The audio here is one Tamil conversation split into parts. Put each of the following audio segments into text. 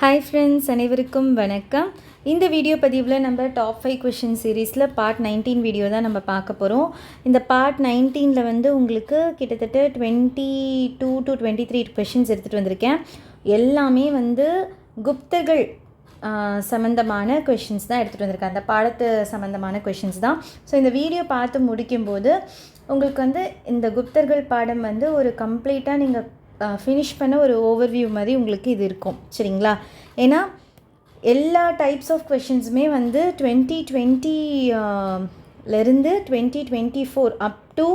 ஹாய் ஃப்ரெண்ட்ஸ் அனைவருக்கும் வணக்கம். இந்த வீடியோ பதிவில் நம்ம டாப் ஃபைவ் கொஷின் சீரீஸில் பார்ட் நைன்டீன் வீடியோ தான் நம்ம பார்க்க போகிறோம் இந்த பார்ட் நைன்டீனில் வந்து உங்களுக்கு கிட்டத்தட்ட twenty two to twenty three questions எடுத்துகிட்டு வந்திருக்கேன். எல்லாமே வந்து குப்தர்கள் சம்மந்தமான கொஷின்ஸ் தான் எடுத்துகிட்டு வந்திருக்கேன். அந்த பாடத்து சம்மந்தமான கொஷின்ஸ் தான். ஸோ இந்த வீடியோ பார்த்து முடிக்கும்போது உங்களுக்கு வந்து இந்த குப்தர்கள் பாடம் வந்து ஒரு கம்ப்ளீட்டாக நீங்கள் ஃபினிஷ் பண்ண ஒரு ஓவர்வியூ மாதிரி உங்களுக்கு இது இருக்கும். சரிங்களா? ஏன்னா எல்லா டைப்ஸ் ஆஃப் கொஷின்ஸுமே வந்து twenty டுவெண்ட்டிலேருந்து twenty twenty four up to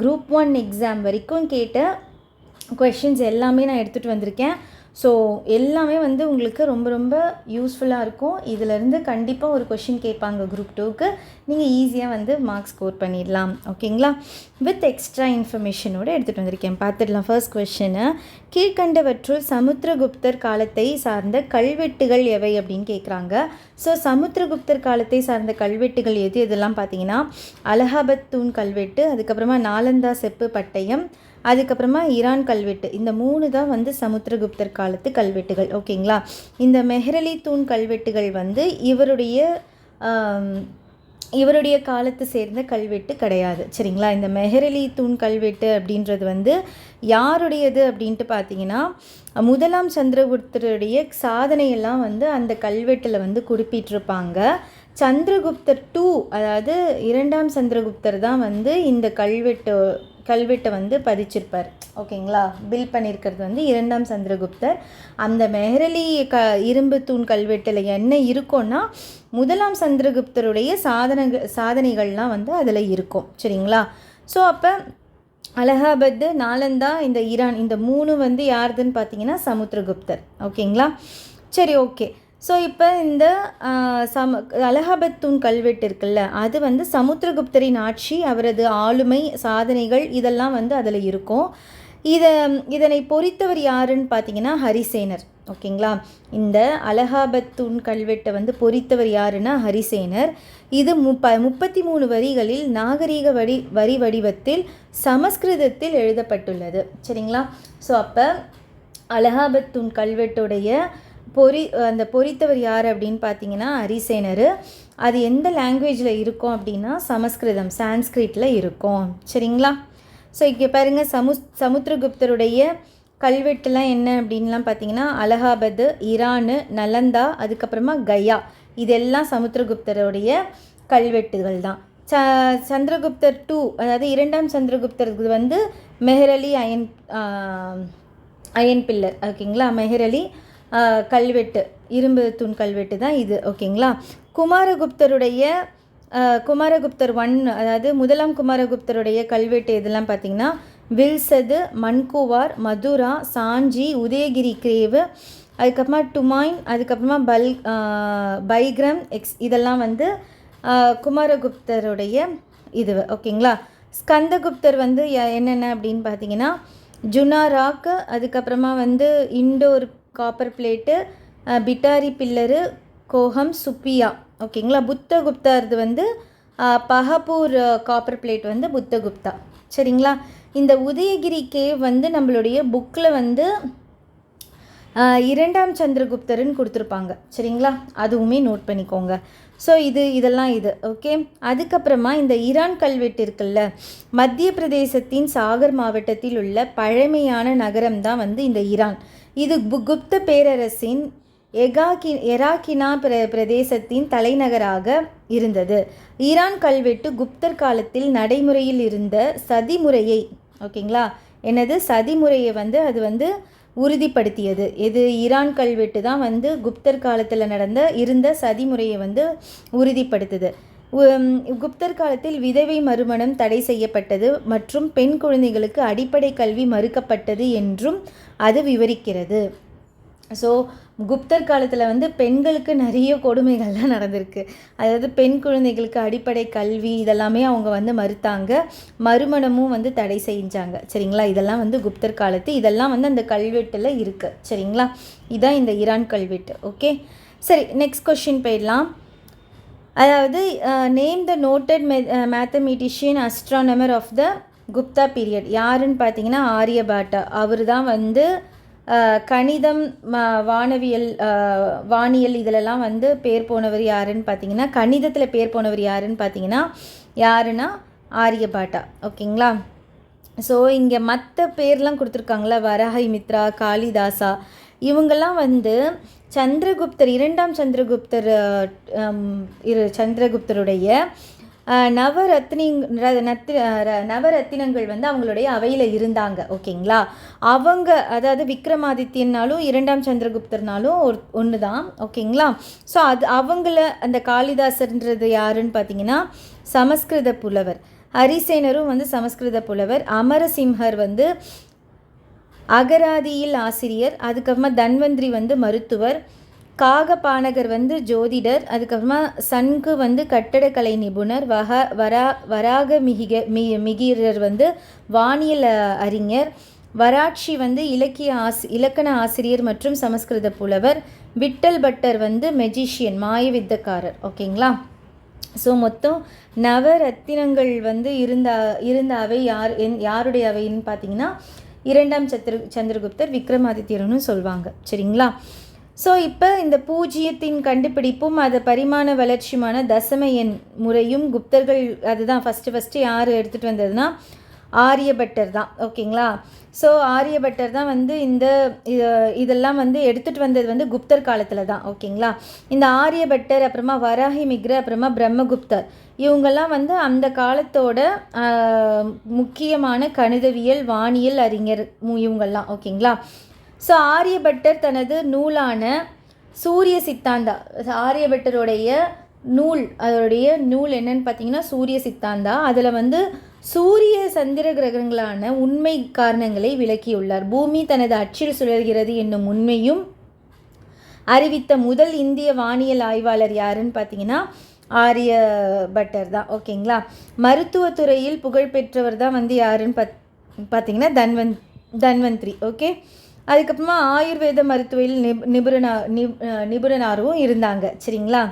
group one exam வரைக்கும் கேட்ட கொஷின்ஸ் எல்லாமே நான் எடுத்துகிட்டு வந்திருக்கேன். ஸோ எல்லாமே வந்து உங்களுக்கு ரொம்ப ரொம்ப யூஸ்ஃபுல்லாக இருக்கும். இதிலேருந்து கண்டிப்பாக ஒரு கொஷின் கேட்பாங்க குரூப் டூக்கு நீங்கள் ஈஸியாக வந்து மார்க் ஸ்கோர் பண்ணிடலாம். ஓகேங்களா வித் எக்ஸ்ட்ரா இன்ஃபர்மேஷனோடு எடுத்துகிட்டு வந்திருக்கேன். பார்த்துடலாம் ஃபர்ஸ்ட் கொஷினு கீழ்கண்டவற்றுள் சமுத்திரகுப்தர் காலத்தை சார்ந்த கல்வெட்டுகள் எவை அப்படின்னு கேட்குறாங்க ஸோ சமுத்திரகுப்தர் காலத்தை சார்ந்த கல்வெட்டுகள் எது? இதெல்லாம் பார்த்தீங்கன்னா அலகாபத் தூண் கல்வெட்டு அதுக்கப்புறமா நாலந்தா செப்பு பட்டயம் அதுக்கப்புறமா ஈரான் கல்வெட்டு. இந்த மூணு தான் வந்து சமுத்திரகுப்தர் காலத்து கல்வெட்டுகள். ஓகேங்களா? இந்த மெஹரலி தூண் கல்வெட்டுகள் வந்து இவருடைய இவருடைய காலத்து சேர்ந்த கல்வெட்டு கிடையாது. சரிங்களா? இந்த மெஹரலி தூண் கல்வெட்டு அப்படின்றது வந்து யாருடையது அப்படின்ட்டு பார்த்தீங்கன்னா முதலாம் சந்திரகுப்தருடைய சாதனையெல்லாம் வந்து அந்த கல்வெட்டில் வந்து குறிப்பிட்டிருப்பாங்க. சந்திரகுப்தர் டூ அதாவது இரண்டாம் சந்திரகுப்தர் தான் வந்து இந்த கல்வெட்டு கல்வெட்டை வந்து பதிச்சிருப்பார். ஓகேங்களா? பில் பண்ணியிருக்கிறது வந்து இரண்டாம் சந்திரகுப்தர். அந்த மெஹரலி க இரும்பு தூண் கல்வெட்டில் என்ன இருக்கும்னா முதலாம் சந்திரகுப்தருடைய சாதனை சாதனைகள்லாம் வந்து அதில் இருக்கும். சரிங்களா? ஸோ அப்போ அலகாபாத் நாலந்தா இந்த ஈரான் இந்த மூணு வந்து யாருதுன்னு பார்த்தீங்கன்னா சமுத்திரகுப்தர். ஓகேங்களா? சரி ஓகே. ஸோ இப்போ இந்த சம அலகாபாத் தூண் கல்வெட்டு இருக்குல்ல அது வந்து சமுத்திரகுப்தரின் ஆட்சி அவரது ஆளுமை சாதனைகள் இதெல்லாம் வந்து அதில் இருக்கும். இதை இதனை பொறித்தவர் யாருன்னு பார்த்தீங்கன்னா ஹரிசேனர். ஓகேங்களா? இந்த அலகாபத் தூண் கல்வெட்டை வந்து பொறித்தவர் யாருன்னா ஹரிசேனர். இது முப்ப முப்பத்தி மூணு வரிகளில் நாகரீக வடி வரி வடிவத்தில் சமஸ்கிருதத்தில் எழுதப்பட்டுள்ளது. சரிங்களா? ஸோ அப்போ அலகாபத் தூண் கல்வெட்டுடைய பொறி அந்த பொறித்தவர் யார் அப்படின்னு பார்த்தீங்கன்னா ஹரிசேனர் அது எந்த லாங்குவேஜில் இருக்கும் அப்படின்னா சமஸ்கிருதம் சான்ஸ்கிரிட்டில் இருக்கும். சரிங்களா? ஸோ இங்கே பாருங்கள் சமு சமுத்திரகுப்தருடைய கல்வெட்டுலாம் என்ன அப்படின்லாம் பார்த்தீங்கன்னா அலகாபாத் ஈரானு நலந்தா அதுக்கப்புறமா கயா. இதெல்லாம் சமுத்திரகுப்தருடைய கல்வெட்டுகள் தான். ச சந்திரகுப்தர் டூ அதாவது இரண்டாம் சந்திரகுப்தருக்கு வந்து மெஹரலி அயன் அயன் பில்லர் ஓகேங்களா? மெஹரலி கல்வெட்டு இரும்பு தூண் கல்வெட்டு தான் இது ஓகேங்களா? குமாரகுப்தருடைய குமாரகுப்தர் ஒன் அதாவது முதலாம் குமாரகுப்தருடைய கல்வெட்டு இதெல்லாம் பார்த்தீங்கன்னா வில்சது மண்குவார் மதுரா சாஞ்சி உதயகிரி கிரேவு அதுக்கப்புறமா டுமாயின் அதுக்கப்புறமா பல் பைக்ரம் எக்ஸ் இதெல்லாம் வந்து குமாரகுப்தருடைய இது ஓகேங்களா? ஸ்கந்தகுப்தர் வந்து என்னென்ன அப்படின்னு பார்த்தீங்கன்னா ஜுனா ராக் அதுக்கப்புறமா வந்து Indor copper plate Bhitari pillar Kahaum Subbiah. ஓகேங்களா? புத்தகுப்தார்து வந்து பஹப்பூர் காப்பர் பிளேட் வந்து புத்தகுப்தா. சரிங்களா? இந்த உதயகிரி கேவ் வந்து நம்மளுடைய புக்கில் வந்து இரண்டாம் சந்திரகுப்தர்னு கொடுத்துருப்பாங்க. சரிங்களா? அதுவுமே நோட் பண்ணிக்கோங்க. ஸோ இது இதெல்லாம் இது. ஓகே? அதுக்கப்புறமா இந்த ஈரான் கல்வெட்டு இருக்குல்ல மத்திய பிரதேசத்தின் சாகர் மாவட்டத்தில் உள்ள பழமையான நகரம் தான் வந்து இந்த ஈரான். இது குப்த பேரரசின் எகாக்கி எராக்கினா பிர பிரதேசத்தின் தலைநகராக இருந்தது. ஈரான் கல்வெட்டு குப்தர் காலத்தில் நடைமுறையில் இருந்த சதிமுறையை ஓகேங்களா? எனது சதிமுறையை வந்து அது வந்து உறுதிப்படுத்தியது. இது ஈரான் கல்வெட்டு தான் வந்து குப்தர் காலத்தில் நடந்த இருந்த சதிமுறையை வந்து உறுதிப்படுத்துது. குப்தர் காலத்தில் விதவை மறுமணம் தடை செய்யப்பட்டது மற்றும் பெண் குழந்தைகளுக்கு அடிப்படை கல்வி மறுக்கப்பட்டது என்றும் அது விவரிக்கிறது. ஸோ குப்தர் காலத்தில் வந்து பெண்களுக்கு நிறைய கொடுமைகள்லாம் நடந்திருக்கு. அதாவது பெண் குழந்தைகளுக்கு அடிப்படை கல்வி இதெல்லாமே அவங்க வந்து மறுத்தாங்க. மறுமணமும் வந்து தடை செஞ்சாங்க. சரிங்களா? இதெல்லாம் வந்து குப்தர் காலத்து இதெல்லாம் வந்து அந்த கல்வெட்டில் இருக்குது சரிங்களா? இதான் இந்த ஈரான் கல்வெட்டு. ஓகே சரி நெக்ஸ்ட் கொஷின் போயிடலாம். அதாவது name the noted mathematician astronomer of the Gupta period யாருன்னு பார்த்தீங்கன்னா ஆரியபாட்டா. அவர் தான் வந்து கணிதம் வானவியல் வானியல் இதிலெல்லாம் வந்து பேர் போனவர் யாருன்னு பார்த்தீங்கன்னா கணிதத்தில் பேர் போனவர் யாருன்னு பார்த்தீங்கன்னா யாருன்னா ஆரியபாட்டா. ஓகேங்களா? ஸோ இங்கே மற்ற பேர்லாம் கொடுத்துருக்காங்களா வரஹை மித்ரா காளிதாசா இவங்கெல்லாம் வந்து சந்திரகுப்தர் இரண்டாம் சந்திரகுப்தர் இரு சந்திரகுப்தருடைய அஹ், நத் ர- நவரத்தினங்கள் வந்து அவங்களுடைய அவையில் இருந்தாங்க. ஓகேங்களா? அவங்க அதாவது விக்ரமாதித்யன்னாலும் இரண்டாம் சந்திரகுப்தர்னாலும் ஒரு ஒன்று தான் ஓகேங்களா? ஸோ அது அவங்கள அந்த காளிதாசர்ன்றது யாருன்னு பார்த்தீங்கன்னா சமஸ்கிருத புலவர். ஹரிசேனரும் வந்து சமஸ்கிருத புலவர். அமரசிம்ஹர் வந்து அகராதியில் ஆசிரியர் அதுக்கப்புறமா தன்வந்திரி வந்து மருத்துவர் காகபானகர் வந்து ஜோதிடர் அதுக்கப்புறமா சன்கு வந்து கட்டடக்கலை நிபுணர் வக வரா வராக மிகிக மி மிகிரர் வந்து வானியல் அறிஞர் வராட்சி வந்து இலக்கிய ஆசி இலக்கண ஆசிரியர் மற்றும் சமஸ்கிருத புலவர் விட்டல் பட்டர் வந்து மெஜிஷியன் மாய வித்தக்காரர் ஓகேங்களா? ஸோ மொத்தம் நவரத்தினங்கள் வந்து இருந்தா இருந்த அவை யார் என் யாருடைய அவைன்னு பார்த்தீங்கன்னா இரண்டாம் சந்திர சந்திரகுப்தர் விக்ரமாதித்யர்னு சொல்லுவாங்க சரிங்களா? ஸோ இப்போ இந்த பூஜ்ஜியத்தின் கண்டுபிடிப்பும் அது பரிமாண வளர்ச்சியுமான தசம எண் முறையும் குப்தர்கள் அதுதான் ஃபஸ்ட்டு ஃபஸ்ட்டு யார் எடுத்துகிட்டு வந்ததுன்னா ஆரியபட்டர் தான். ஓகேங்களா? ஸோ ஆரியபட்டர் தான் வந்து இந்த இதெல்லாம் வந்து எடுத்துகிட்டு வந்தது வந்து குப்தர் காலத்தில் தான். ஓகேங்களா? இந்த ஆரியபட்டர் அப்புறமா வராஹி மிக்ர அப்புறமா பிரம்மகுப்தர் இவங்கெல்லாம் வந்து அந்த காலத்தோட முக்கியமான கணிதவியல் வானியல் அறிஞர் இவங்கெல்லாம். ஓகேங்களா? ஸோ ஆரியபட்டர் தனது நூலான சூரிய சித்தாந்தா ஆரியபட்டருடைய நூல் அதோடைய நூல் என்னன்னு பார்த்தீங்கன்னா சூரிய சித்தாந்தா. அதில் வந்து சூரிய சந்திர கிரகங்களான உண்மை காரணங்களை விளக்கியுள்ளார். பூமி தனது அச்சில் சுழல்கிறது என்னும் உண்மையும் அறிவித்த முதல் இந்திய வானியல் ஆய்வாளர் யாருன்னு பார்த்தீங்கன்னா ஆரிய பட்டர் தான். ஓகேங்களா? மருத்துவத்துறையில் புகழ்பெற்றவர் தான் வந்து யாருன்னு பத் பார்த்தீங்கன்னா தன்வன் தன்வந்திரி. ஓகே? அதுக்கப்புறமா ஆயுர்வேத மருத்துவையில் நிபு நிபுணா நிபுணராகவும் இருந்தாங்க. சரிங்களா?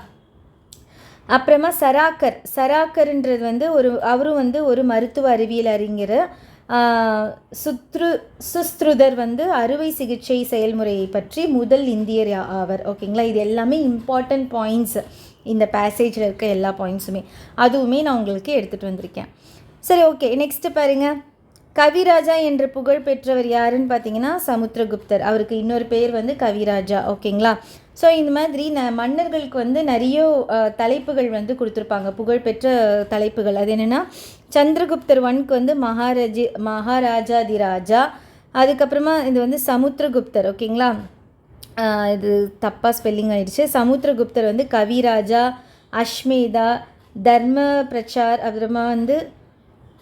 அப்புறமா சராக்கர். சராக்கர்ன்றது வந்து ஒரு அவரும் வந்து ஒரு மருத்துவ அறிவியல் அறிஞர். சுத்ரு சுஸ்திருதர் வந்து அறுவை சிகிச்சை செயல்முறையை பற்றி முதல் இந்தியர் ஆவர் ஓகேங்களா? இது எல்லாமே இம்பார்ட்டண்ட் பாயிண்ட்ஸ் இந்த பேசேஜில் இருக்க எல்லா பாயிண்ட்ஸுமே அதுவுமே நான் உங்களுக்கு எடுத்துகிட்டு வந்திருக்கேன். சரி ஓகே. நெக்ஸ்ட்டு பாருங்கள் கவிராஜா என்று புகழ் பெற்றவர் யாருன்னு பார்த்தீங்கன்னா சமுத்திரகுப்தர். அவருக்கு இன்னொரு பேர் வந்து கவிராஜா. ஓகேங்களா? ஸோ இந்த மாதிரி ந மன்னர்களுக்கு வந்து நிறைய தலைப்புகள் வந்து கொடுத்துருப்பாங்க. புகழ்பெற்ற தலைப்புகள். அது என்னென்னா சந்திரகுப்தர் ஒன்க்கு வந்து மகாராஜி மகாராஜாதிராஜா அதுக்கப்புறமா இது வந்து சமுத்திரகுப்தர் ஓகேங்களா? இது தப்பாக ஸ்பெல்லிங் ஆகிடுச்சு சமுத்திரகுப்தர் வந்து கவிராஜா அஷ்மேதா தர்ம பிரச்சார் அப்புறமா வந்து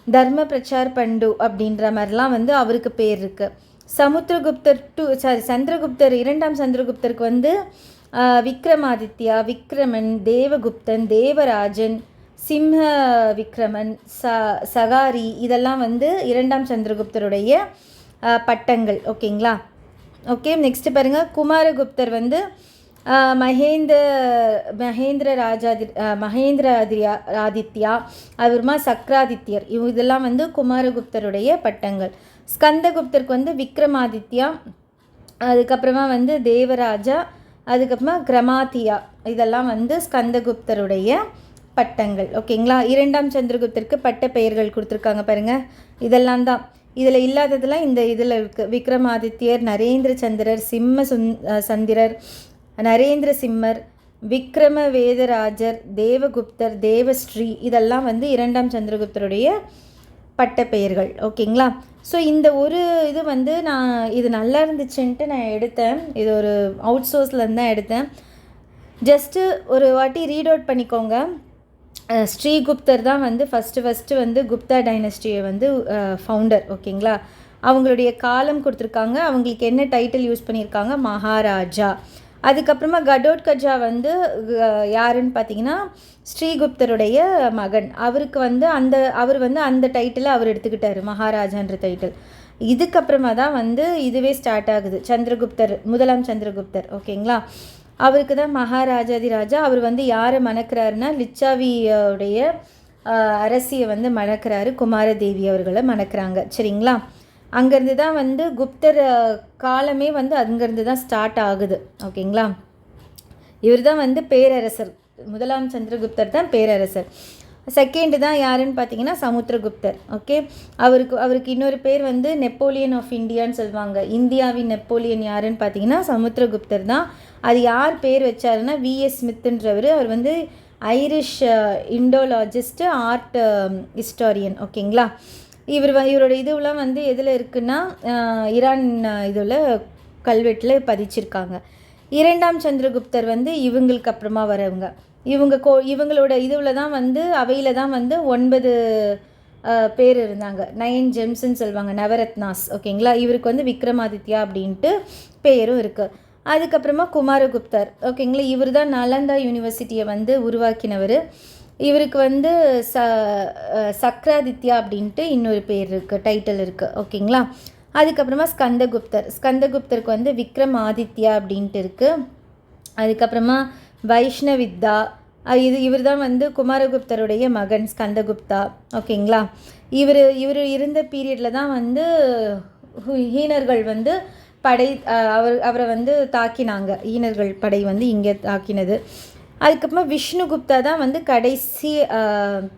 தர்ம பிரச்சார் பண்டு அப்படின்ற மாதிரிலாம் வந்து அவருக்கு பேர் இருக்குது சமுத்திரகுப்தர் டூ சாரி சந்திரகுப்தர் இரண்டாம் சந்திரகுப்தருக்கு வந்து விக்ரமாதித்யா விக்ரமன் தேவகுப்தன் தேவராஜன் சிம்ஹ விக்ரமன் ச சகாரி இதெல்லாம் வந்து இரண்டாம் சந்திரகுப்தருடைய பட்டங்கள் ஓகேங்களா? ஓகே நெக்ஸ்ட் பாருங்கள் குமாரகுப்தர் வந்து மகேந்திர மகேந்திர ராஜாதி மகேந்திர ஆதிரியா ஆதித்யா அப்புறமா சக்ராதித்யர் இவ இதெல்லாம் வந்து குமாரகுப்தருடைய பட்டங்கள். ஸ்கந்தகுப்தருக்கு வந்து விக்ரமாதித்யா அதுக்கப்புறமா வந்து தேவராஜா அதுக்கப்புறமா கிரமாத்தியா இதெல்லாம் வந்து ஸ்கந்தகுப்தருடைய பட்டங்கள். ஓகேங்களா? இரண்டாம் சந்திரகுப்தருக்கு பட்ட பெயர்கள் கொடுத்துருக்காங்க பாருங்கள் இதெல்லாம் தான். இதில் இல்லாததெல்லாம் இந்த இதில் இருக்குது விக்ரமாதித்யர் நரேந்திர சந்திரர் சிம்ம சுந் சந்திரர் நரேந்திர சிம்மர் விக்ரம வேதராஜர் தேவகுப்தர் தேவஸ்ரீ. இதெல்லாம் வந்து இரண்டாம் சந்திரகுப்தருடைய பட்ட பெயர்கள் ஓகேங்களா? ஸோ இந்த ஒரு இது வந்து நான் இது நல்லா இருந்துச்சுன்ட்டு நான் எடுத்தேன். இது ஒரு அவுட் சோர்ஸ்லேருந்து தான் எடுத்தேன். ஜஸ்ட்டு ஒரு வாட்டி ரீட் அவுட் பண்ணிக்கோங்க. ஸ்ரீகுப்தர் தான் வந்து ஃபஸ்ட்டு ஃபஸ்ட்டு வந்து குப்தா டைனஸ்டியை வந்து ஃபவுண்டர் ஓகேங்களா? அவங்களுடைய காலம் கொடுத்துருக்காங்க. அவங்களுக்கு என்ன டைட்டில் யூஸ் பண்ணியிருக்காங்க? மகாராஜா. அதுக்கப்புறமா கடோட்கஜா வந்து யாருன்னு பார்த்தீங்கன்னா ஸ்ரீகுப்தருடைய மகன். அவருக்கு வந்து அந்த அவர் வந்து அந்த டைட்டிலை அவர் எடுத்துக்கிட்டார் மகாராஜான்ற டைட்டில் இதுக்கப்புறமா தான் வந்து இதுவே ஸ்டார்ட் ஆகுது. சந்திரகுப்தர் முதலாம் சந்திரகுப்தர் ஓகேங்களா? அவருக்கு தான் மகாராஜாதிராஜா அவர் வந்து யாரை மணக்கிறாருன்னா லிச்சாவியோடைய அரசியை வந்து மணக்கிறாரு குமாரதேவி அவர்களை மணக்கிறாங்க. சரிங்களா? அங்கேருந்து தான் வந்து குப்தர் காலமே வந்து அங்கேருந்து தான் ஸ்டார்ட் ஆகுது. ஓகேங்களா இவர் தான் வந்து பேரரசர். முதலாம் சந்திரகுப்தர் தான் பேரரசர். செகண்டு தான் யாருன்னு பார்த்தீங்கன்னா சமுத்திரகுப்தர். ஓகே அவருக்கு அவருக்கு இன்னொரு பேர் வந்து நெப்போலியன் ஆஃப் இந்தியான்னு சொல்லுவாங்க. இந்தியாவின் நெப்போலியன் யாருன்னு பார்த்தீங்கன்னா சமுத்திரகுப்தர் தான். அது யார் பேர் வச்சாருன்னா விஎஸ் ஸ்மித்ன்றவர் அவர் வந்து ஐரிஷ் இண்டோலாஜிஸ்ட்டு ஆர்ட் ஹிஸ்டாரியன் ஓகேங்களா இவர் வ- இவரோட இதுவெலாம் வந்து எதில் இருக்குன்னா ஈரான் இதில் கல்வெட்டில் பதிச்சிருக்காங்க. இரண்டாம் சந்திரகுப்தர் வந்து இவங்களுக்கு அப்புறமா வரவங்க. இவங்க கோ இவங்களோட இதுவில் தான் வந்து அவையில் தான் வந்து ஒன்பது பேர் இருந்தாங்க. நயன் ஜெம்ஸ்ன்னு சொல்லுவாங்க நவரத்னாஸ். ஓகேங்களா? இவருக்கு வந்து விக்ரமாதித்யா அப்படின்ட்டு பேரும் இருக்குது அதுக்கப்புறமா குமாரகுப்தர். ஓகேங்களா? இவர் தான் நலந்தா யூனிவர்சிட்டியை வந்து உருவாக்கினவர். இவருக்கு வந்து ச சக்ராதித்யா அப்படின்ட்டு இன்னொரு பேர் இருக்குது டைட்டில் இருக்குது ஓகேங்களா? அதுக்கப்புறமா ஸ்கந்தகுப்தர். ஸ்கந்தகுப்தருக்கு வந்து விக்ரம் ஆதித்யா அப்படின்ட்டு இருக்குது அதுக்கப்புறமா வைஷ்ணவித்தா இது இவர் தான் வந்து குமாரகுப்தருடைய மகன் ஸ்கந்தகுப்தா ஓகேங்களா? இவர் இவர் இருந்த பீரியடில் தான் வந்து ஹீனர்கள் வந்து படை அவர் அவரை வந்து தாக்கினாங்க. ஈனர்கள் படை வந்து இங்கே தாக்கினது. அதுக்கப்புறமா விஷ்ணுகுப்தா தான் வந்து கடைசி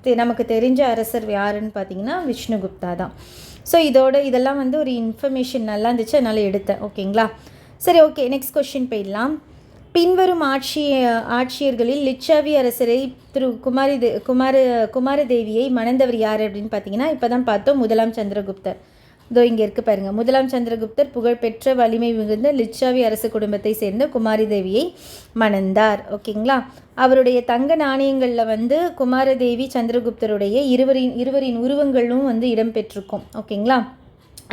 தெ- நமக்கு தெரிஞ்ச அரசர் யாருன்னு பார்த்தீங்கன்னா விஷ்ணுகுப்தா தான். ஸோ இதோட இதெல்லாம் வந்து ஒரு இன்ஃபர்மேஷன் நல்லா இருந்துச்சு அதனால் எடுத்தேன். ஓகேங்களா சரி ஓகே நெக்ஸ்ட் கொஷின் போயிடலாம். பின்வரும் ஆட்சி ஆட்சியர்களில் லிச்சாவி அரசரை திரு குமாரி குமார குமாரதேவியை மணந்தவர் யார் அப்படின்னு பார்த்தீங்கன்னா இப்போ தான் பார்த்தோம் முதலாம் சந்திரகுப்தர். இதோ இங்கே இருக்கு பாருங்க. முதலாம் சந்திரகுப்தர் புகழ்பெற்ற வலிமை மிகுந்த லிச்சாவி அரசு குடும்பத்தை சேர்ந்த குமாரி தேவியை மணந்தார். ஓகேங்களா? அவருடைய தங்க நாணயங்களில் வந்து குமாரதேவி சந்திரகுப்தருடைய இருவரின் இருவரின் உருவங்களும் வந்து இடம்பெற்றிருக்கும் ஓகேங்களா?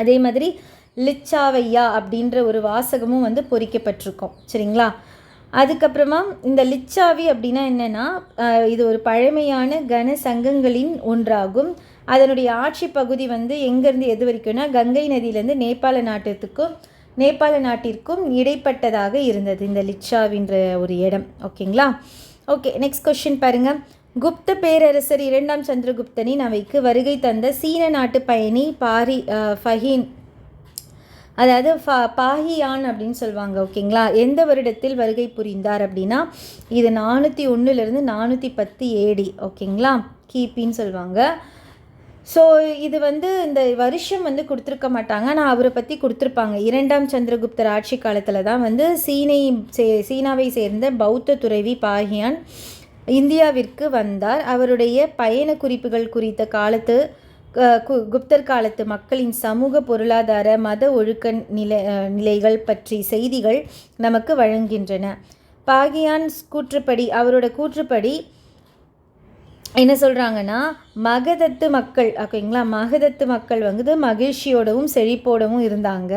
அதே மாதிரி லிச்சாவையா அப்படின்ற ஒரு வாசகமும் வந்து பொறிக்கப்பட்டிருக்கும். சரிங்களா? அதுக்கப்புறமா இந்த லிச்சாவி அப்படின்னா என்னென்னா இது ஒரு பழமையான கன சங்கங்களின் ஒன்றாகும். அதனுடைய ஆட்சி பகுதி வந்து எங்கேருந்து எது வரைக்கும்னா கங்கை நதியிலேருந்து நேபாள நாட்டுக்கும் நேபாள நாட்டிற்கும் இடைப்பட்டதாக இருந்தது இந்த லிச்சாவின்ற ஒரு இடம். ஓகேங்களா? ஓகே நெக்ஸ்ட் கொஷின் பாருங்கள் குப்த பேரரசர் இரண்டாம் சந்திரகுப்தனின் அவைக்கு வருகை தந்த சீன நாட்டு பயணி பாரி ஃபஹீன் அதாவது ஃபா பாஹியான் அப்படின்னு சொல்லுவாங்க ஓகேங்களா? எந்த வருடத்தில் வருகை புரிந்தார் அப்படின்னா இது நானூற்றி ஒன்றுலேருந்து நானூற்றி பத்து ஏடி ஓகேங்களா? கிபின்னு சொல்லுவாங்க. ஸோ இது வந்து இந்த வருஷம் வந்து கொடுத்துருக்க மாட்டாங்க. ஆனால் அவரை பற்றி கொடுத்துருப்பாங்க. இரண்டாம் சந்திரகுப்தர் ஆட்சி காலத்தில் தான் வந்து சீனை சே சீனாவை சேர்ந்த பௌத்த துறவி பாகியான் இந்தியாவிற்கு வந்தார். அவருடைய பயண குறிப்புகள் குறித்த காலத்து கு- குப்தர் காலத்து மக்களின் சமூக பொருளாதார மத ஒழுக்க நிலை நிலைகள் பற்றி செய்திகள் நமக்கு வழங்கின்றன பாகியான் கூற்றுப்படி அவரோட கூற்றுப்படி என்ன சொல்கிறாங்கன்னா மகதத்து மக்கள் ஓகேங்களா? மகதத்து மக்கள் வந்து மகிழ்ச்சியோடவும் செழிப்போடவும் இருந்தாங்க.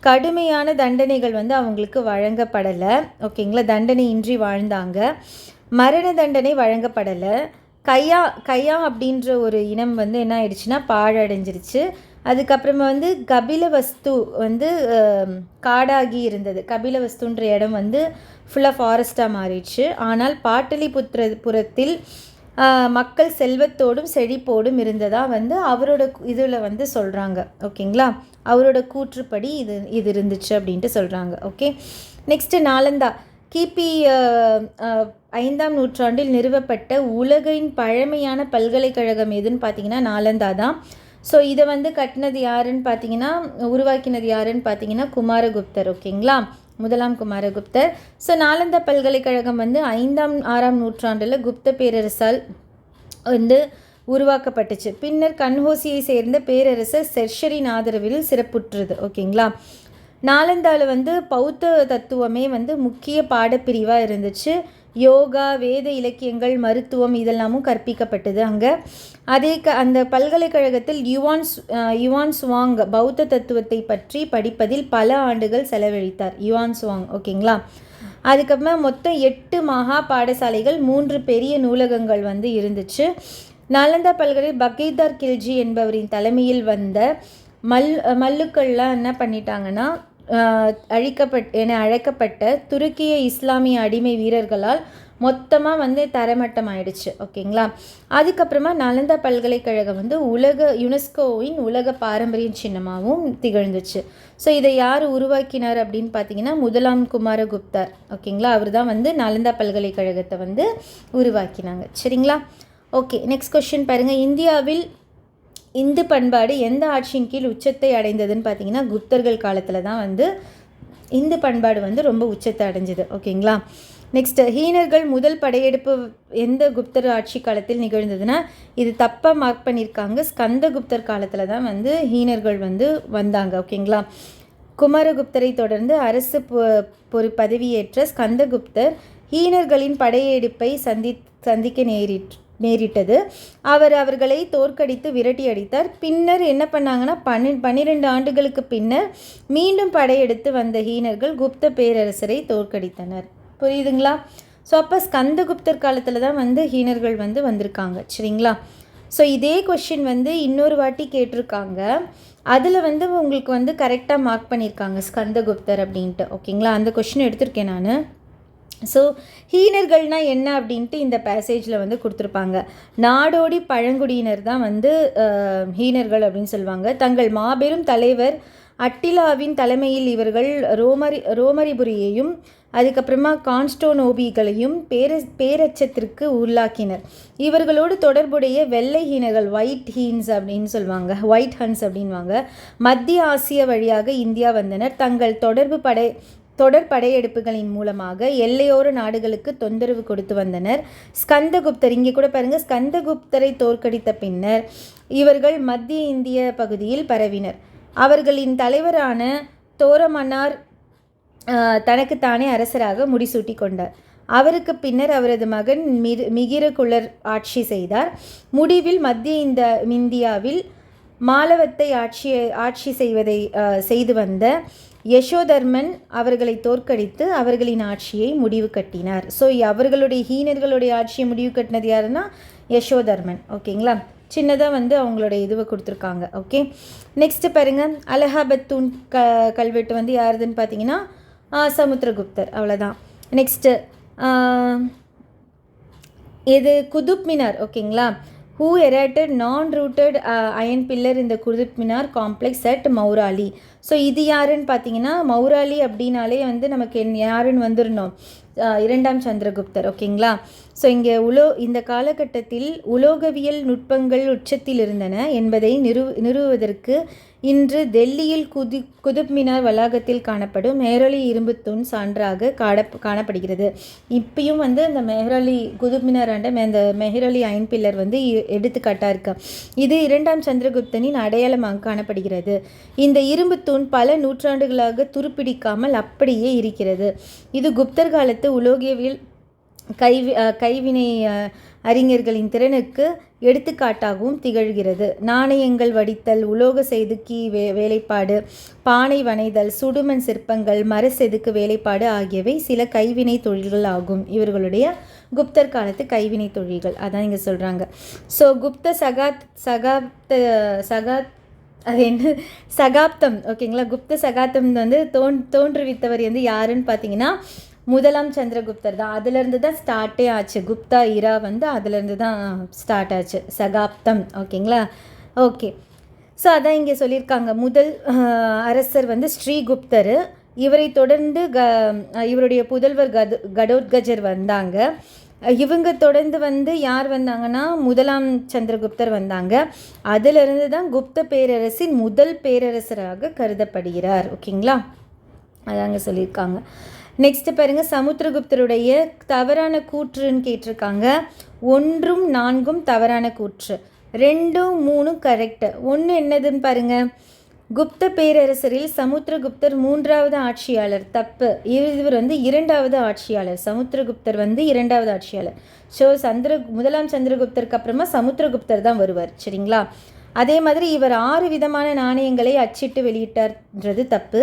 கடுமையான தண்டனைகள் வந்து அவங்களுக்கு வழங்கப்படலை. ஓகேங்களா? தண்டனையின்றி வாழ்ந்தாங்க. மரண தண்டனை வழங்கப்படலை. கையா கையா அப்படின்ற ஒரு இனம் வந்து என்ன ஆயிடுச்சுன்னா பாழடைஞ்சிருச்சு. அதுக்கப்புறமா வந்து கபிலவஸ்து வந்து காடாகி இருந்தது. கபிலவஸ்துன்ற இடம் வந்து ஃபுல்லாக ஃபாரஸ்ட்டாக மாறிடுச்சு. ஆனால் பாட்டலிபுத்திர புறத்தில் மக்கள் செல்வத்தோடும் செழிப்போடும் இருந்ததாக வந்து அவரோட இதில் வந்து சொல்கிறாங்க ஓகேங்களா? அவரோட கூற்றுப்படி இது இது இருந்துச்சு அப்படின்ட்டு சொல்கிறாங்க ஓகே? நெக்ஸ்ட்டு நாலந்தா. கிபி ஐந்தாம் நூற்றாண்டில் நிறுவப்பட்ட உலகின் பழமையான பல்கலைக்கழகம் எதுன்னு பார்த்தீங்கன்னா நாலந்தா தான். ஸோ இதை வந்து கட்டினது யாருன்னு பார்த்தீங்கன்னா உருவாக்கினது யாருன்னு பார்த்தீங்கன்னா குமாரகுப்தர். ஓகேங்களா? முதலாம் குமாரகுப்தர் ஸோ நாலந்தா பல்கலைக்கழகம் வந்து ஐந்தாம் ஆறாம் நூற்றாண்டில் குப்த பேரரசால் வந்து உருவாக்கப்பட்டுச்சு. பின்னர் கன்ஹோசியை சேர்ந்த பேரரசர் செர்ஷரின் ஆதரவில் சிறப்புற்றது. ஓகேங்களா? நாலந்தாவில் வந்து பௌத்த தத்துவமே வந்து முக்கிய பாடப்பிரிவாக இருந்துச்சு. யோகா வேத இலக்கியங்கள் மருத்துவம் இதெல்லாமும் கற்பிக்கப்பட்டது அங்கே. அதே க அந்த பல்கலைக்கழகத்தில் யுவான் யுவான் சுவாங் பௌத்த தத்துவத்தை பற்றி படிப்பதில் பல ஆண்டுகள் செலவழித்தார். யுவான் சுவாங் ஓகேங்களா? அதுக்கப்புறமா மொத்தம் எட்டு மகா பாடசாலைகள் மூன்று பெரிய நூலகங்கள் வந்து இருந்துச்சு. நாலந்தா பல்கலை பகீதார் கில்ஜி என்பவரின் தலைமையில் வந்த மல் மல்லுக்கள்லாம் என்ன பண்ணிட்டாங்கன்னா அழிக்கப்பட் என அழைக்கப்பட்ட துருக்கிய இஸ்லாமிய அடிமை வீரர்களால் மொத்தமாக வந்து தரமட்டம் ஆயிடுச்சு ஓகேங்களா? அதுக்கப்புறமா நலந்தா பல்கலைக்கழகம் வந்து உலக யுனெஸ்கோவின் உலக பாரம்பரிய சின்னமாகவும் திகழ்ந்துச்சு. ஸோ இதை யார் உருவாக்கினார் அப்படின்னு பார்த்தீங்கன்னா முதலாம் குமாரகுப்தர் ஓகேங்களா? அவர் தான் வந்து நலந்தா பல்கலைக்கழகத்தை வந்து உருவாக்கினாங்க. சரிங்களா? ஓகே நெக்ஸ்ட் கொஷின் பாருங்கள் இந்தியாவில் இந்து பண்பாடு எந்த ஆட்சியின் கீழ் உச்சத்தை அடைந்ததுன்னு பார்த்தீங்கன்னா குப்தர்கள் காலத்தில் தான் வந்து இந்து பண்பாடு வந்து ரொம்ப உச்சத்தை அடைஞ்சது. ஓகேங்களா? நெக்ஸ்ட் ஹீனர்கள் முதல் படையெடுப்பு எந்த குப்தர் ஆட்சி காலத்தில் நிகழ்ந்ததுன்னா இது தப்பாக மார்க் பண்ணியிருக்காங்க. ஸ்கந்தகுப்தர் காலத்தில் தான் வந்து ஹீனர்கள் வந்து வந்தாங்க. ஓகேங்களா? குமாரகுப்தரை தொடர்ந்து அரசு பொ- பொறு பதவியேற்ற ஸ்கந்தகுப்தர் ஹீனர்களின் படையெடுப்பை சந்தி சந்திக்க நேரிட்டு நேரிட்டது. அவர் அவர்களை தோற்கடித்து விரட்டி அடித்தார். பின்னர் என்ன பண்ணாங்கன்னா பன்னெ பன்னிரெண்டு ஆண்டுகளுக்கு பின்னர் மீண்டும் படையெடுத்து வந்த ஹீனர்கள் குப்த பேரரசரை தோற்கடித்தனர். புரியுதுங்களா? ஸோ அப்போ ஸ்கந்தகுப்தர் காலத்தில் தான் வந்து ஹீனர்கள் வந்து வந்திருக்காங்க. சரிங்களா? ஸோ இதே கொஷின் வந்து இன்னொரு வாட்டி கேட்டிருக்காங்க. அதில் வந்து உங்களுக்கு வந்து கரெக்டாக மார்க் பண்ணியிருக்காங்க ஸ்கந்தகுப்தர் அப்படின்ட்டு. ஓகேங்களா அந்த கொஷின் எடுத்திருக்கேன் நான். ஸோ ஹீனர்கள்னால் என்ன அப்படின்ட்டு இந்த பேசேஜில் வந்து கொடுத்துருப்பாங்க. நாடோடி பழங்குடியினர் தான் வந்து ஹீனர்கள் அப்படின்னு சொல்லுவாங்க. தங்கள் மாபெரும் தலைவர் அட்டிலாவின் தலைமையில் இவர்கள் ரோமரி ரோமரிபுரியையும் அதுக்கப்புறமா கான்ஸ்டோனோபிகளையும் பேர பேரச்சத்திற்கு உள்ளாக்கினர். இவர்களோடு தொடர்புடைய வெள்ளை ஹீனர்கள் ஒயிட் ஹீன்ஸ் அப்படின்னு சொல்லுவாங்க. ஒயிட் ஹன்ஸ் அப்படின்வாங்க மத்திய ஆசிய வழியாக இந்தியா வந்தனர். தங்கள் தொடர்பு படை தொடர் படையெடுப்புகளின் மூலமாக எல்லையோர நாடுகளுக்கு தொந்தரவு கொடுத்து வந்தனர். ஸ்கந்தகுப்தர் இங்கே கூட பாருங்கள் ஸ்கந்தகுப்தரை தோற்கடித்த பின்னர் இவர்கள் மத்திய இந்திய பகுதியில் பரவினர். அவர்களின் தலைவரான தோரமன்னார் தனக்கு தனக்குத்தானே அரசராக முடிசூட்டி கொண்டார். அவருக்கு பின்னர் அவரது மகன் மிர் மிகிரகுலர் ஆட்சி செய்தார். முடிவில் மத்திய இந்த இந்தியாவில் மாலவத்தை ஆட்சி ஆட்சி செய்வதை செய்து வந்த யசோதர்மன் அவர்களை தோற்கடித்து அவர்களின் ஆட்சியை முடிவு கட்டினார். ஸோ அவர்களுடைய ஹீனர்களுடைய ஆட்சியை முடிவு கட்டினது யாருன்னா? யசோதர்மன். ஓகேங்களா சின்னதாக வந்து அவங்களுடைய இதுவை கொடுத்துருக்காங்க. ஓகே நெக்ஸ்ட்டு பாருங்க. அலகாபாத் தூண் க கல்வெட்டு வந்து யாருதுன்னு பார்த்தீங்கன்னா சமுத்திரகுப்தர். அவ்வளோதான் நெக்ஸ்ட்டு இது குதுப் மினார். ஓகேங்களா who erected non rooted iron pillar இந்த Qutub Minar complex at Mehrauli so இது யாருன்னு பார்த்தீங்கன்னா மௌராலி அப்படின்னாலே வந்து நமக்கு என் யாருன்னு வந்துடணும் uh, இரண்டாம் சந்திரகுப்தர் ஓகேங்களா? ஸோ இங்கே உலோ இந்த காலகட்டத்தில் உலோகவியல் நுட்பங்கள் உச்சத்தில் இருந்தன என்பதை நிறு நிறுவுவதற்கு இன்று டெல்லியில் குதி குதுப் மினார் வளாகத்தில் காணப்படும் மெஹரலி இரும்பு தூண் சான்றாக காட காணப்படுகிறது. இப்பயும் வந்து இந்த மெஹரலி குதுப் மினார் ஆண்ட அந்த இந்த மெஹரலி பில்லர் வந்து எடுத்துக்காட்டாக இருக்கு இது இரண்டாம் சந்திரகுப்தனின் அடையாளமாக காணப்படுகிறது. இந்த இரும்பு தூண் பல நூற்றாண்டுகளாக துருப்பிடிக்காமல் அப்படியே இருக்கிறது. இது குப்தர் காலத்து உலோகியவில் கைவி கைவினை அறிஞர்களின் திறனுக்கு எடுத்துக்காட்டாகவும் திகழ்கிறது. நாணயங்கள் வடித்தல் உலோக செதுக்கி வே வேலைப்பாடு பானை வனைதல் சுடுமண் சிற்பங்கள் மர செதுக்கு வேலைப்பாடு ஆகியவை சில கைவினை தொழில்கள் ஆகும். இவர்களுடைய குப்தர் காலத்து கைவினை தொழில்கள். அதான் இங்கே சொல்கிறாங்க ஸோ குப்த சகாத் சகாப்த சகாத் அது என்ன? சகாப்தம். ஓகேங்களா குப்த சகாப்தம் வந்து தோன் தோன்றுவித்தவர் வந்து யாருன்னு பார்த்தீங்கன்னா முதலாம் சந்திரகுப்தர் தான். அதுலேருந்து தான் ஸ்டார்ட்டே ஆச்சு. குப்தா இரா வந்து அதுலேருந்து தான் ஸ்டார்ட் ஆச்சு. சகாப்தம். ஓகேங்களா? ஓகே. ஸோ அதான் இங்கே சொல்லியிருக்காங்க. முதல் அரசர் வந்து ஸ்ரீகுப்தர். இவரை தொடர்ந்து க இவருடைய புதல்வர் கது கடோத்கஜர் வந்தாங்க. இவங்க தொடர்ந்து வந்து யார் வந்தாங்கன்னா முதலாம் சந்திரகுப்தர் வந்தாங்க. அதிலிருந்து தான் குப்த பேரரசின் முதல் பேரரசராக கருதப்படுகிறார். ஓகேங்களா? அதாங்க சொல்லியிருக்காங்க. நெக்ஸ்ட்டு பாருங்க சமுத்திரகுப்தருடைய தவறான கூற்றுன்னு கேட்டிருக்காங்க. ஒன்றும் நான்கும் தவறான கூற்று. ரெண்டும் மூணும் கரெக்டு ஒன்று என்னதுன்னு பாருங்கள் குப்த பேரரசரில் சமுத்திரகுப்தர் மூன்றாவது ஆட்சியாளர். தப்பு. இவர் வந்து இரண்டாவது ஆட்சியாளர். சமுத்திரகுப்தர் வந்து இரண்டாவது ஆட்சியாளர். ஸோ சந்திர முதலாம் சந்திரகுப்தருக்கு அப்புறமா சமுத்திரகுப்தர் தான் வருவார். சரிங்களா? அதே மாதிரி இவர் ஆறு விதமான நாணயங்களை அச்சிட்டு வெளியிட்டார்ன்றது தப்பு.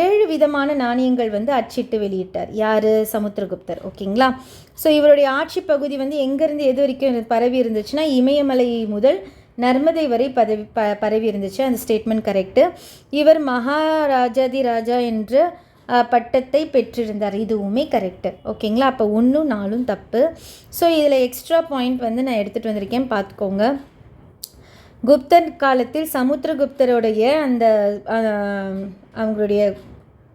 ஏழு விதமான நாணயங்கள் வந்து அச்சிட்டு வெளியிட்டார். யார்? சமுத்திரகுப்தர். ஓகேங்களா? ஸோ இவருடைய ஆட்சி பகுதி வந்து எங்கேருந்து எது வரைக்கும் பரவி இருந்துச்சுன்னா இமயமலை முதல் நர்மதை வரை பதவி ப பரவி இருந்துச்சு. அந்த ஸ்டேட்மெண்ட் கரெக்டு இவர் மகாராஜாதி ராஜா என்ற பட்டத்தை பெற்றிருந்தார். இதுவுமே கரெக்டு ஓகேங்களா? அப்போ ஒன்றும் நாலும் தப்பு. ஸோ இதில் எக்ஸ்ட்ரா பாயிண்ட் வந்து நான் எடுத்துகிட்டு வந்திருக்கேன். பார்த்துக்கோங்க குப்தன் காலத்தில் சமுத்திரகுப்தருடைய அந்த அவங்களுடைய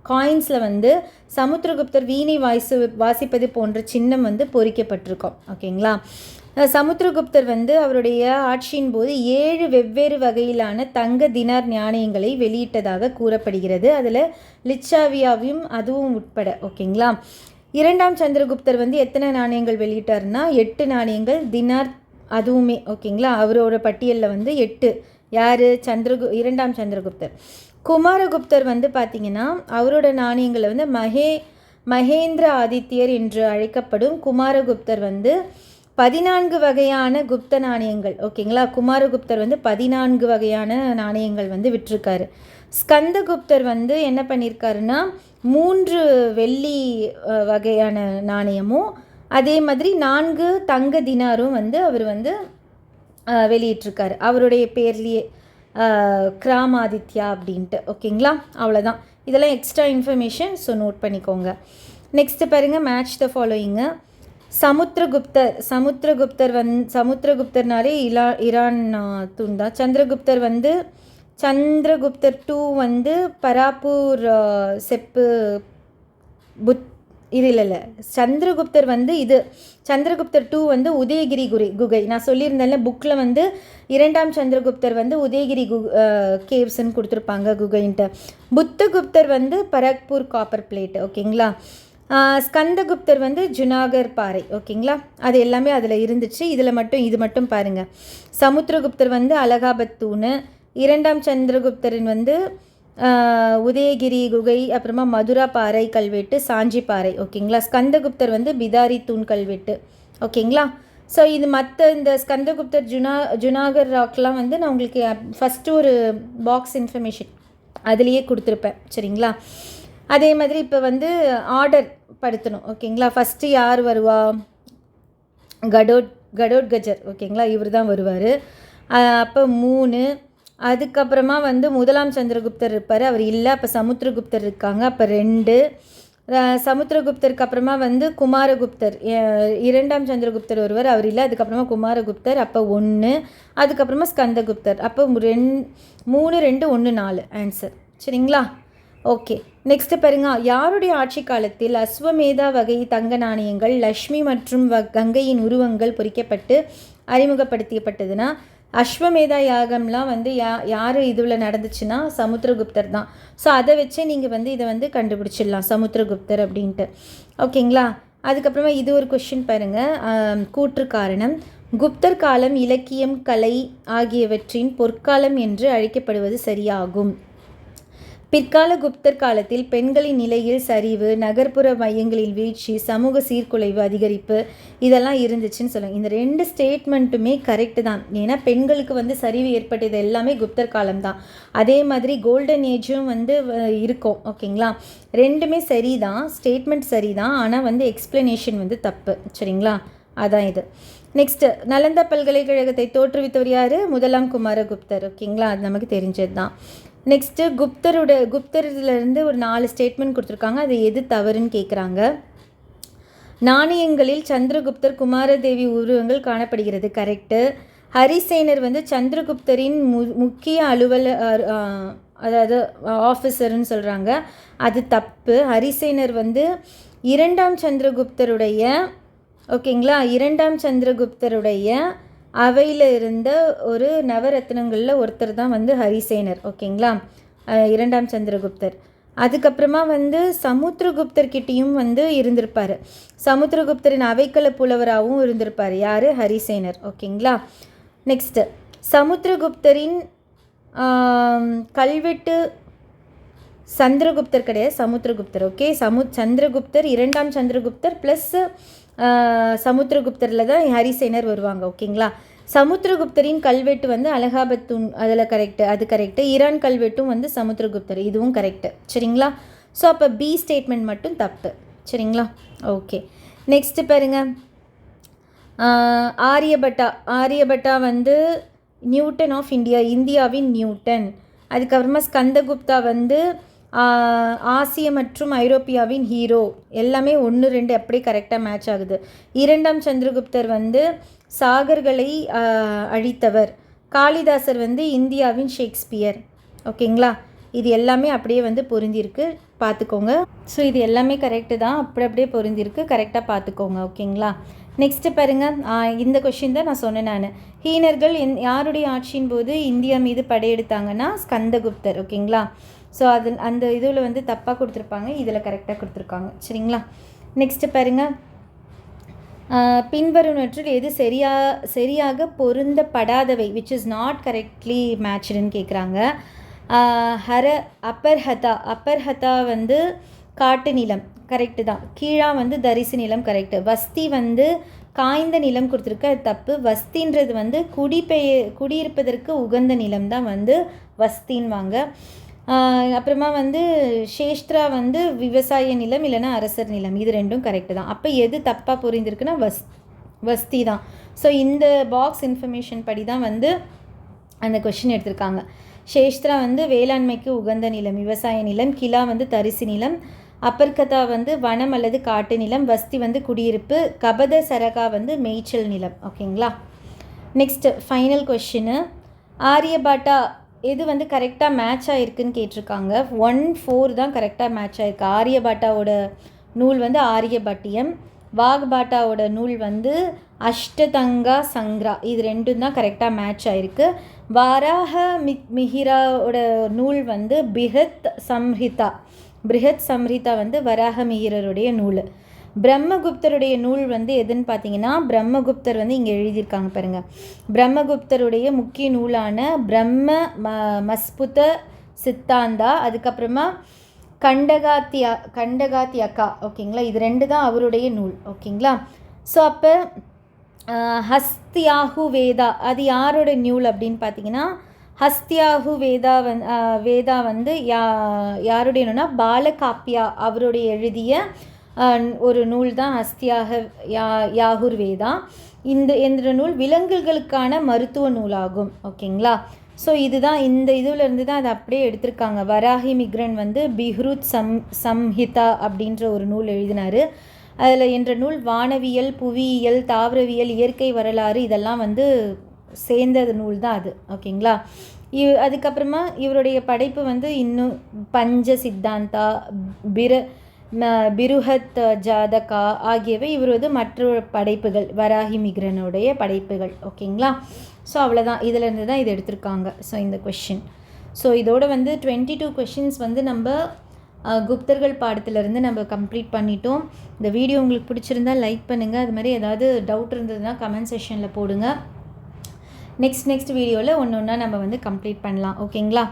காயின்ஸில் வந்து சமுத்திரகுப்தர் வீணை வாய்ஸ் வாசிப்பது போன்ற சின்னம் வந்து பொறிக்கப்பட்டிருக்கும். ஓகேங்களா? சமுத்திரகுப்தர் வந்து அவருடைய ஆட்சியின் போது ஏழு வெவ்வேறு வகையிலான தங்க தினார் நாணயங்களை வெளியிட்டதாக கூறப்படுகிறது. அதில் லிச்சாவியாவையும் அதுவும் உட்பட. ஓகேங்களா? இரண்டாம் சந்திரகுப்தர் வந்து எத்தனை நாணயங்கள் வெளியிட்டாருன்னா எட்டு நாணயங்கள் தினார் அதுவுமே ஓகேங்களா? அவரோட பட்டியலில் வந்து எட்டு. யார்? சந்திரகு இரண்டாம் சந்திரகுப்தர். குமாரகுப்தர் வந்து பார்த்தீங்கன்னா அவரோட நாணயங்களை வந்து மகே மகேந்திர ஆதித்யர் என்று அழைக்கப்படும் குமாரகுப்தர் வந்து பதினான்கு வகையான குப்த நாணயங்கள் ஓகேங்களா? குமாரகுப்தர் வந்து பதினான்கு வகையான நாணயங்கள் வந்து விட்டிருக்காரு. ஸ்கந்தகுப்தர் வந்து என்ன பண்ணியிருக்காருன்னா மூன்று வெள்ளி வகையான நாணயமும் அதே மாதிரி நான்கு தங்க தினாரும் வந்து அவர் வந்து வெளியிட்டிருக்காரு. அவருடைய பேர்லேயே கிராமாதித்யா அப்படின்ட்டு. ஓகேங்களா? அவ்வளோதான் இதெல்லாம் எக்ஸ்ட்ரா இன்ஃபர்மேஷன் ஸோ நோட் பண்ணிக்கோங்க. நெக்ஸ்ட்டு பாருங்கள் மேட்ச் த ஃபாலோயிங்கு சமுத்திரகுப்தர் சமுத்திரகுப்தர் வந் சமுத்திரகுப்தர்னாலே இலா ஈரான் தான். சந்திரகுப்தர் வந்து சந்திரகுப்தர் டூ வந்து பராப்பூர் செப்பு புத் இது இல்லை இல்லை. சந்திரகுப்தர் வந்து இது சந்திரகுப்தர் டூ வந்து உதயகிரி குரி குகை. நான் சொல்லியிருந்தேன்ல புக்கில் வந்து இரண்டாம் சந்திரகுப்தர் வந்து உதயகிரி கு கேவ்ஸ்ன்னு கொடுத்துருப்பாங்க குகைன்ட்டு. புத்தகுப்தர் வந்து பரக்பூர் காப்பர் பிளேட் ஓகேங்களா? ஸ்கந்தகுப்தர் வந்து ஜுனாகர் பாறை ஓகேங்களா? அது எல்லாமே அதில் இருந்துச்சு. இதில் மட்டும் இது மட்டும் பாருங்கள் சமுத்திரகுப்தர் வந்து அலகாபத் தூணு இரண்டாம் சந்திரகுப்தரின் வந்து உதயகிரி குகை அப்புறமா மதுரா பாறை கல்வெட்டு சாஞ்சி பாறை ஓகேங்களா? ஸ்கந்தகுப்தர் வந்து பிதாரி தூண் கல்வெட்டு. ஓகேங்களா? ஸோ இது மற்ற இந்த ஸ்கந்தகுப்தர் ஜுனா ஜுனாகர் ராக்லாம் வந்து நான் உங்களுக்கு ஃபஸ்ட்டு ஒரு பாக்ஸ் இன்ஃபர்மேஷன் அதுலேயே கொடுத்துருப்பேன். சரிங்களா? அதே மாதிரி இப்போ வந்து ஆர்டர் படுத்தணும். ஓகேங்களா? ஃபஸ்ட்டு யார் வருவா? கடோட் கடோட் கஜர் ஓகேங்களா? இவர் தான் வருவார் அப்போ மூணு அதுக்கப்புறமா வந்து முதலாம் சந்திரகுப்தர் இருப்பார். அவர் இல்லை அப்போ சமுத்திரகுப்தர் இருக்காங்க. அப்போ ரெண்டு. சமுத்திரகுப்தருக்கு அப்புறமா வந்து குமாரகுப்தர். இரண்டாம் சந்திரகுப்தர் ஒருவர் அவர் இல்லை. அதுக்கப்புறமா குமாரகுப்தர் அப்போ ஒன்று அதுக்கப்புறமா ஸ்கந்தகுப்தர். அப்போ ரெண் மூணு ரெண்டு ஒன்று நாலு. ஆன்சர் சரிங்களா? ஓகே நெக்ஸ்ட் பாருங்க. யாருடைய ஆட்சி காலத்தில் அஸ்வமேதா வகை தங்க நாணயங்கள் லக்ஷ்மி மற்றும் வ கங்கையின் உருவங்கள் பொறிக்கப்பட்டு அறிமுகப்படுத்தப்பட்டதுன்னா அஸ்வமேதா யாகம்லாம் வந்து யா யார் இதில் நடந்துச்சுன்னா சமுத்திரகுப்தர் தான். ஸோ அதை வச்சே நீங்கள் வந்து இதை வந்து கண்டுபிடிச்சிடலாம் சமுத்திரகுப்தர் அப்படின்ட்டு. ஓகேங்களா? அதுக்கப்புறமா இது ஒரு கொஷின் பாருங்கள் கூற்று காரணம். குப்தர் காலம் இலக்கியம் கலை ஆகியவற்றின் பொற்காலம் என்று அழைக்கப்படுவது சரியாகும். பிற்கால குப்தர் காலத்தில் பெண்களின் நிலையில் சரிவு நகர்ப்புற மையங்களில் வீழ்ச்சி சமூக சீர்குலைவு அதிகரிப்பு இதெல்லாம் இருந்துச்சுன்னு சொல்லுவாங்க. இந்த ரெண்டு ஸ்டேட்மெண்ட்டுமே கரெக்டு தான். ஏன்னா பெண்களுக்கு வந்து சரிவு ஏற்பட்டது எல்லாமே குப்தர் காலம் தான் அதே மாதிரி கோல்டன் ஏஜும் வந்து இருக்கும். ஓகேங்களா? ரெண்டுமே சரி தான் ஸ்டேட்மெண்ட் சரி தான் ஆனால் வந்து எக்ஸ்ப்ளனேஷன் வந்து தப்பு. சரிங்களா? அதான் இது. நெக்ஸ்ட்டு நலந்தா பல்கலைக்கழகத்தை தோற்றுவித்தவர் யார்? முதலாம் குமாரகுப்தர். ஓகேங்களா? அது நமக்கு தெரிஞ்சது தான் நெக்ஸ்ட்டு குப்தரோட குப்தர்லேருந்து ஒரு நாலு ஸ்டேட்மெண்ட் கொடுத்துருக்காங்க. அது எது தவறுன்னு கேட்குறாங்க நாணயங்களில் சந்திரகுப்தர் குமாரதேவி உருவங்கள் காணப்படுகிறது. கரெக்டு ஹரிசேனர் வந்து சந்திரகுப்தரின் மு முக்கிய அலுவல அதாவது ஆஃபீஸர்னு சொல்கிறாங்க அது தப்பு. ஹரிசேனர் வந்து இரண்டாம் சந்திரகுப்தருடைய ஓகேங்களா இரண்டாம் சந்திரகுப்தருடைய அவையில் இருந்த ஒரு நவரத்னங்களில் ஒருத்தர் தான் வந்து ஹரிசேனர் ஓகேங்களா? இரண்டாம் சந்திரகுப்தர். அதுக்கப்புறமா வந்து சமுத்திரகுப்தர்கிட்டையும் வந்து இருந்திருப்பார். சமுத்திரகுப்தரின் அவைக்கல புலவராகவும் இருந்திருப்பார். யார்? ஹரிசேனர் ஓகேங்களா? நெக்ஸ்ட்டு சமுத்திரகுப்தரின் கல்வெட்டு சந்திரகுப்தர் கிடையாது சமுத்திரகுப்தர் ஓகே? சமு சந்திரகுப்தர் இரண்டாம் சந்திரகுப்தர் ப்ளஸ் சமுத்திரகுப்தரில் தான் ஹரிசேனர் வருவாங்க ஓகேங்களா? சமுத்திரகுப்தரின் கல்வெட்டு வந்து அலகாபத் தூண் அதில் கரெக்டு அது கரெக்டு ஈரான் கல்வெட்டும் வந்து சமுத்திரகுப்தர் இதுவும் கரெக்டு சரிங்களா? ஸோ அப்போ பி ஸ்டேட்மெண்ட் மட்டும் தப்பு சரிங்களா? ஓகே நெக்ஸ்ட்டு பாருங்க. ஆரியபட்டா ஆரியபட்டா வந்து நியூட்டன் ஆஃப் இந்தியா இந்தியாவின் நியூட்டன். அதுக்கப்புறமா ஸ்கந்தகுப்தா வந்து ஆசிய மற்றும் ஐரோப்பியாவின் ஹீரோ எல்லாமே ஒன்று ரெண்டு அப்படியே கரெக்டாக மேட்ச் ஆகுது. இரண்டாம் சந்திரகுப்தர் வந்து சாகர்களை அழித்தவர். காளிதாசர் வந்து இந்தியாவின் ஷேக்ஸ்பியர். ஓகேங்களா? இது எல்லாமே அப்படியே வந்து பொருந்திருக்கு பார்த்துக்கோங்க. ஸோ இது எல்லாமே கரெக்டு தான். அப்படி அப்படியே பொருந்திருக்கு கரெக்டாக பார்த்துக்கோங்க. ஓகேங்களா? நெக்ஸ்ட்டு பாருங்கள் இந்த கொஷின் தான் நான் சொன்னேன் நான். ஹீனர்கள் என் யாருடைய ஆட்சியின் போது இந்தியா மீது படையெடுத்தாங்கன்னா ஸ்கந்தகுப்தர். ஓகேங்களா? ஸோ அது அந்த இதில் வந்து தப்பாக கொடுத்துருப்பாங்க இதில் கரெக்டாக கொடுத்துருக்காங்க. சரிங்களா? நெக்ஸ்ட்டு பாருங்கள் ஆஹ் பின்வருவனற்றில் எது சரியா சரியாக பொருந்தப்படாதவை விச் இஸ் நாட் கரெக்ட்லி மேட்ச்டுன்னு கேட்குறாங்க ஹர அப்பர் ஹதா அப்பர் ஹதா வந்து காட்டு நிலம் கரெக்டு தான். கீழா வந்து தரிசு நிலம் கரெக்டு வஸ்தி வந்து காய்ந்த நிலம் கொடுத்துருக்கு அது தப்பு. வஸ்தின்றது வந்து குடிபெய குடியிருப்பதற்கு உகந்த நிலம் தான் வந்து வஸ்தின்வாங்க. அப்புறமா வந்து சேஷ்த்ரா வந்து விவசாய நிலம் இல்லைன்னா அரசர் நிலம். இது ரெண்டும் கரெக்டு தான். அப்போ எது தப்பாக புரிந்திருக்குன்னா வஸ் வஸ்தி தான். ஸோ இந்த பாக்ஸ் இன்ஃபர்மேஷன் படி தான் வந்து அந்த கொஷின் எடுத்திருக்காங்க. சேஷ்த்ரா வந்து வேளாண்மைக்கு உகந்த நிலம் விவசாய நிலம் கிலா வந்து தரிசு நிலம் அப்பர்கதா வந்து வனம் அல்லது காட்டு நிலம் வஸ்தி வந்து குடியிருப்பு கபத சரகா வந்து மேய்ச்சல் நிலம். ஓகேங்களா? நெக்ஸ்ட் ஃபைனல் கொஷின்னு ஆரியபாட்டா எது வந்து கரெக்டாக மேட்ச் ஆகிருக்குன்னு கேட்டிருக்காங்க. ஒன் ஃபோர் தான் கரெக்டாக மேட்ச் ஆகிருக்கு ஆரியபாட்டாவோட நூல் வந்து ஆரியபட்டியம். வாக்பாட்டாவோட நூல் வந்து அஷ்டதங்கா சங்க்ரா. இது ரெண்டும் தான் கரெக்டாக மேட்ச் ஆகிருக்கு வாராக மி மிஹிராவோட நூல் வந்து பிஹத் சம்ஹிதா. பிருஹத் சம்ஹிதா வந்து வராக மிஹிரருடைய நூல். பிரம்மகுப்தருடைய நூல் வந்து எதுன்னு பார்த்தீங்கன்னா பிரம்மகுப்தர் வந்து இங்கே எழுதியிருக்காங்க பாருங்கள் பிரம்மகுப்தருடைய முக்கிய நூலான பிரம்ம ம மஸ்புத சித்தாந்தா அதுக்கப்புறமா கண்டகாத்தியா கண்டகாத்தியக்கா ஓகேங்களா? இது ரெண்டு தான் அவருடைய நூல் ஓகேங்களா? ஸோ அப்போ ஹஸ்தியாகு வேதா அது யாரோட நூல் அப்படின்னு பார்த்தீங்கன்னா ஹஸ்தியாகு வேதா வந் வேதா வந்து யா யாருடைய நூல்னா பாலகாப்பியா அவருடைய எழுதிய ஒரு நூல் தான் அஸ்தியாக யா யாகுர்வேதா இந்த என்ற நூல் விலங்குகளுக்கான மருத்துவ நூலாகும். ஓகேங்களா? ஸோ இதுதான் இந்த இதுலேருந்து தான் அதை அப்படியே எடுத்திருக்காங்க. வராஹி மிக்ரன் வந்து பிஹ்ருத் சம் சம்ஹிதா அப்படின்ற ஒரு நூல் எழுதினார். அதில் என்ற நூல் வானவியல் புவியியல் தாவரவியல் இயற்கை வரலாறு இதெல்லாம் வந்து சேர்ந்த நூல் தான் அது. ஓகேங்களா? இவ் அதுக்கப்புறமா இவருடைய படைப்பு வந்து இன்னும் பஞ்ச சித்தாந்தா பிற ம- பிருஹத் ஜாதகா ஆகியவை இவரது மற்ற படைப்புகள் வராகி மிக்ரனுடைய படைப்புகள். ஓகேங்களா? ஸோ அவ்வளோதான் இதிலேருந்து தான் இது எடுத்திருக்காங்க. ஸோ இந்த கொஷின் ஸோ இதோட வந்து டுவெண்ட்டி டூ கொஷின்ஸ் வந்து நம்ம குப்தர்கள் பாடத்திலிருந்து நம்ம கம்ப்ளீட் பண்ணிட்டோம். இந்த வீடியோ உங்களுக்கு பிடிச்சிருந்தா லைக் பண்ணுங்கள் அது மாதிரி ஏதாவது டவுட் இருந்ததுன்னா கமெண்ட் செஷனில் போடுங்க. நெக்ஸ்ட் நெக்ஸ்ட் வீடியோவில் ஒன்று ஒன்றா நம்ம வந்து கம்ப்ளீட் பண்ணலாம். ஓகேங்களா?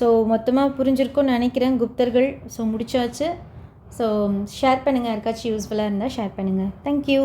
ஸோ மொத்தமாக புரிஞ்சிருக்கோன்னு நினைக்கிறேன் குப்தர்கள். ஸோ முடிச்சாச்சு. ஸோ ஷேர் பண்ணுங்கள் யாருக்காச்சும் யூஸ்ஃபுல்லாக இருந்தால் ஷேர் பண்ணுங்கள் தேங்க்யூ